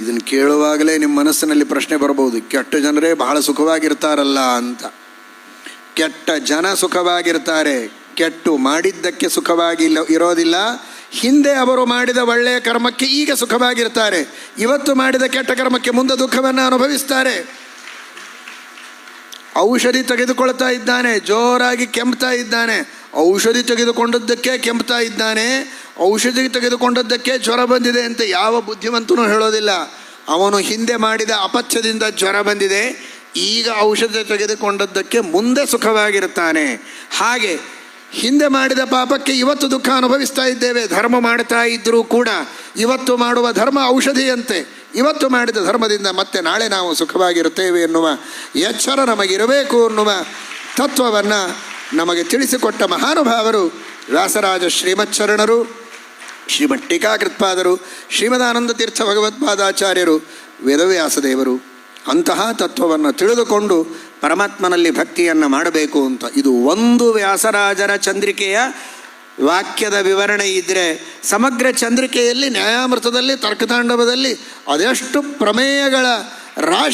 ಇದನ್ನು ಕೇಳುವಾಗಲೇ ನಿಮ್ಮ ಮನಸ್ಸಿನಲ್ಲಿ ಪ್ರಶ್ನೆ ಬರಬಹುದು, ಕೆಟ್ಟ ಜನರೇ ಬಹಳ ಸುಖವಾಗಿರ್ತಾರಲ್ಲ ಅಂತ. ಕೆಟ್ಟ ಜನ ಸುಖವಾಗಿರ್ತಾರೆ, ಕೆಟ್ಟು ಮಾಡಿದ್ದಕ್ಕೆ ಸುಖವಾಗಿ ಇರೋದಿಲ್ಲ. ಹಿಂದೆ ಅವರು ಮಾಡಿದ ಒಳ್ಳೆಯ ಕರ್ಮಕ್ಕೆ ಈಗ ಸುಖವಾಗಿರ್ತಾರೆ. ಇವತ್ತು ಮಾಡಿದ ಕೆಟ್ಟ ಕರ್ಮಕ್ಕೆ ಮುಂದೆ ದುಃಖವನ್ನು ಅನುಭವಿಸ್ತಾರೆ. ಔಷಧಿ ತೆಗೆದುಕೊಳ್ತಾ ಇದ್ದಾನೆ, ಜೋರಾಗಿ ಕೆಮ್ತಾ ಇದ್ದಾನೆ. ಔಷಧಿ ತೆಗೆದುಕೊಂಡದ್ದಕ್ಕೆ ಕೆಂಪ್ತಾ ಇದ್ದಾನೆ. ಔಷಧಿ ತೆಗೆದುಕೊಂಡದ್ದಕ್ಕೆ ಜ್ವರ ಬಂದಿದೆ ಅಂತ ಯಾವ ಬುದ್ಧಿವಂತನೂ ಹೇಳೋದಿಲ್ಲ. ಅವನು ಹಿಂದೆ ಮಾಡಿದ ಅಪಥ್ಯದಿಂದ ಜ್ವರ ಬಂದಿದೆ. ಈಗ ಔಷಧ ತೆಗೆದುಕೊಂಡದ್ದಕ್ಕೆ ಮುಂದೆ ಸುಖವಾಗಿರುತ್ತಾನೆ. ಹಾಗೆ ಹಿಂದೆ ಮಾಡಿದ ಪಾಪಕ್ಕೆ ಇವತ್ತು ದುಃಖ ಅನುಭವಿಸ್ತಾ ಇದ್ದೇವೆ. ಧರ್ಮ ಮಾಡ್ತಾ ಇದ್ದರೂ ಕೂಡ ಇವತ್ತು ಮಾಡುವ ಧರ್ಮ ಔಷಧಿಯಂತೆ. ಇವತ್ತು ಮಾಡಿದ ಧರ್ಮದಿಂದ ಮತ್ತೆ ನಾಳೆ ನಾವು ಸುಖವಾಗಿರುತ್ತೇವೆ ಎನ್ನುವ ಎಚ್ಚರ ನಮಗಿರಬೇಕು ಎನ್ನುವ ತತ್ವವನ್ನು ನಮಗೆ ತಿಳಿಸಿಕೊಟ್ಟ ಮಹಾನುಭಾವರು ವ್ಯಾಸರಾಜ ಶ್ರೀಮಚ್ಚರಣರು ಶ್ರೀಮಠ್ ಟೀಕಾಕೃತ್ಪಾದರು, ಶ್ರೀಮದಾನಂದ ತೀರ್ಥ ಭಗವತ್ಪಾದಾಚಾರ್ಯರು, ವೇದವ್ಯಾಸದೇವರು. ಅಂತಹ ತತ್ವವನ್ನು ತಿಳಿದುಕೊಂಡು ಪರಮಾತ್ಮನಲ್ಲಿ ಭಕ್ತಿಯನ್ನು ಮಾಡಬೇಕು ಅಂತ. ಇದು ಒಂದು ವ್ಯಾಸರಾಜರ ಚಂದ್ರಿಕೆಯ ವಾಕ್ಯದ ವಿವರಣೆ ಇದ್ದರೆ ಸಮಗ್ರ ಚಂದ್ರಿಕೆಯಲ್ಲಿ ನ್ಯಾಯಾಮೃತದಲ್ಲಿ, ತರ್ಕತಾಂಡವದಲ್ಲಿ ಅದೆಷ್ಟು ಪ್ರಮೇಯಗಳ ರಾಶಿ